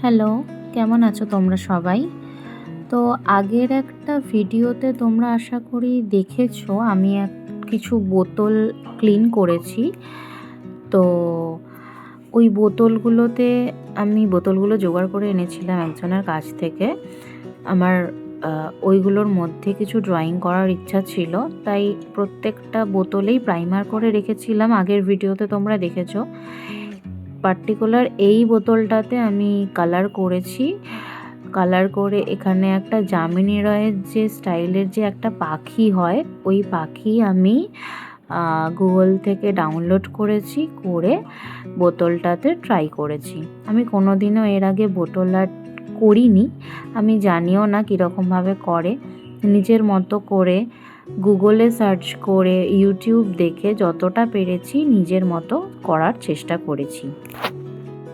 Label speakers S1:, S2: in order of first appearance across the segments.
S1: Hello, কেমন আছো তোমরা সবাই? তো আগের একটা ভিডিওতে তোমরা আশা করি দেখেছ, আমি এক কিছু বোতল ক্লিন করেছি। তো ওই বোতলগুলোতে আমি, বোতলগুলো জোগাড় করে এনেছিলাম একজনের কাছ থেকে। আমার ওইগুলোর মধ্যে কিছু ড্রয়িং করার ইচ্ছা ছিল, তাই প্রত্যেকটা বোতলেই প্রাইমার করে রেখেছিলাম। আগের ভিডিওতে তোমরা দেখেছ। পার্টিকুলার এই বোতলটাতে আমি কালার করেছি। কালার করে এখানে একটা জামিনী রয়ের যে স্টাইলের যে একটা পাখি হয়, ওই পাখি আমি গুগল থেকে ডাউনলোড করেছি, করে বোতলটাতে ট্রাই করেছি। আমি কোনো দিনও এর আগে বোতল আর্ট করিনি। আমি জানিও না কীরকমভাবে করে। নিজের মতো করে গুগলে সার্চ করে ইউটিউব দেখে যতটা পেরেছি নিজের মতো করার চেষ্টা করেছি।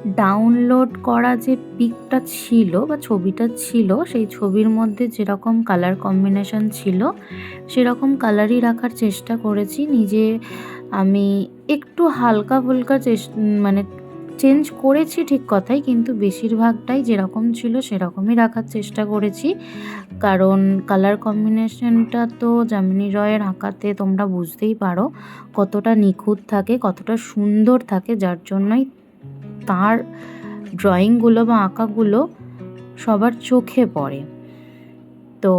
S1: ডাউনলোড করা যে পিকটা ছিল বা ছবিটা ছিল, সেই ছবির মধ্যে যেরকম কালার কম্বিনেশন ছিল, সেরকম কালারই রাখার চেষ্টা করেছি। নিজে আমি একটু হালকা ফুলকা মানে চেঞ্জ করেছি ঠিক কথাই, কিন্তু বেশিরভাগটাই যেরকম ছিল সেরকমই রাখার চেষ্টা করেছি। কারণ কালার কম্বিনেশনটা তো যামিনী রয়ের আঁকাতে তোমরা বুঝতেই পারো কতটা নিখুঁত থাকে, কতটা সুন্দর থাকে, যার জন্যই তার ড্রয়িংগুলো বা আঁকাগুলো সবার চোখে পড়ে। তো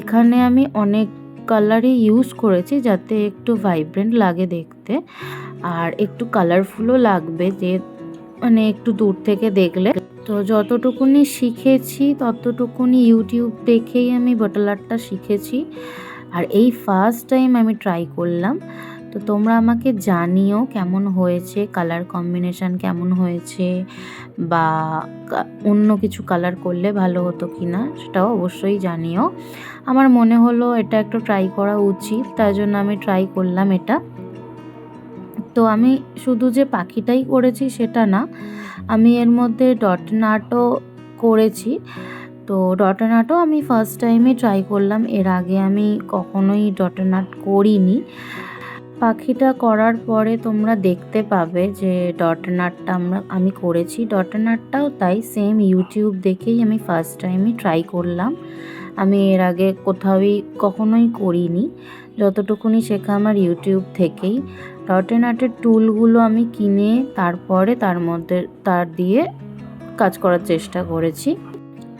S1: এখানে আমি অনেক কালারই ইউজ করেছি যাতে একটু ভাইব্রেন্ট লাগে দেখতে। আর একটু কালারফুলও লাগবে যে মানে একটু দূর থেকে দেখলে। তো যতটুকুনি শিখেছি, ততটুকুনি ইউটিউব দেখেই আমি বটল আর্টটা শিখেছি। আর এই ফার্স্ট টাইম আমি ট্রাই করলাম। তো তোমরা আমাকে জানিও কেমন হয়েছে কালার কম্বিনেশন কেমন হয়েছে, বা অন্য কিছু কালার করলে ভালো হতো কি না সেটাও অবশ্যই জানিও। আমার মনে হলো এটা একটু ট্রাই করা উচিত, তাই জন্য আমি ট্রাই করলাম এটা। তো আমি শুধু যে পাখিটাই করেছি সেটা না, আমি এর মধ্যে ডট নাটও করেছি। তো ডটন আর্টও আমি ফার্স্ট টাইমে ট্রাই করলাম, এর আগে আমি কখনোই ডটনাট করিনি। পাখিটা করার পরে তোমরা দেখতে পাবে যে ডটন আর্টটা আমরা, আমি করেছি। ডটন আর্টটাও তাই সেম ইউটিউব দেখেই আমি ফার্স্ট টাইমই ট্রাই করলাম। আমি এর আগে কোথাওই কখনোই করিনি, যতটুকুনি শেখা আমার ইউটিউব থেকেই। ডটেন আর্টের টুলগুলো আমি কিনে তারপরে তার মধ্যে, তার দিয়ে কাজ করার চেষ্টা করেছি।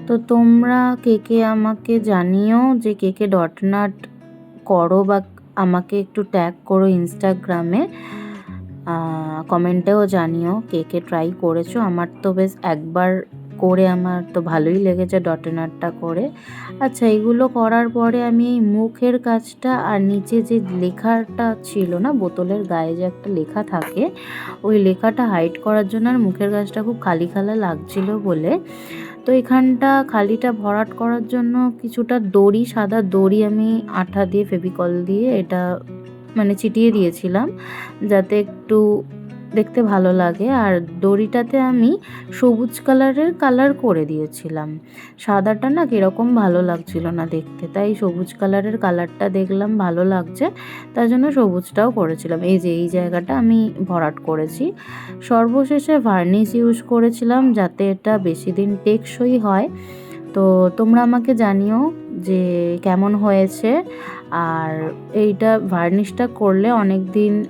S1: তো তোমরা কে কে আমাকে জানিও যে কে কে ডট নাট করো বা আমাকে একটু ট্যাগ করো ইনস্টাগ্রামে কমেন্টেও জানিও কে কে ট্রাই করেছ। আমার তো বেশ একবার করে আমার তো ভালোই লেগেছে ডটেন আর্টটা করে। আচ্ছা এগুলো করার পরে আমি এই মুখের কাজটা আর নিচে যে লেখাটা ছিল না, বোতলের গায়ে যে একটা লেখা থাকে, ওই লেখাটা হাইড করার জন্য আর মুখের কাজটা খুব খালি খালা লাগছিল বলে। তো এখানটা খালিটা ভরাট করার জন্য কিছুটা দড়ি, সাদা দড়ি আমি আঠা দিয়ে, ফেভিকল দিয়ে এটা মানে চিটিয়ে দিয়েছিলাম, যাতে একটু দেখতে ভালো লাগে। আর দড়িটাতে আমি সবুজ কালারের কালার করে দিয়েছিলাম। সাদাটা না কীরকম ভালো লাগছিল না দেখতে। তাই সবুজ কালারের কালারটা দেখলাম, ভালো লাগছে। তাই জন্য সবুজটাও করেছিলাম। এই যে, এই জায়গাটা আমি ভরাট করেছি। সর্বশেষে ভার্নিশ ইউজ করেছিলাম যাতে এটা বেশি দিন টেকসই হয়। তো তোমরা আমাকে জানিও যে কেমন হয়েছে। আর এইটা ভার্নিশটা করলে অনেক দিন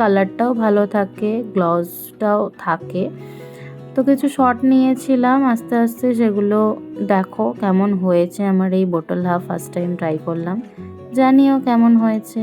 S1: কালারটাও ভালো থাকে গ্লসটাও থাকে। তো কিছু শর্ট নিয়েছিলাম, আস্তে আস্তে সেগুলো দেখো কেমন হয়েছে। আমার এই bottle half first time try করলাম। জানিও কেমন হয়েছে।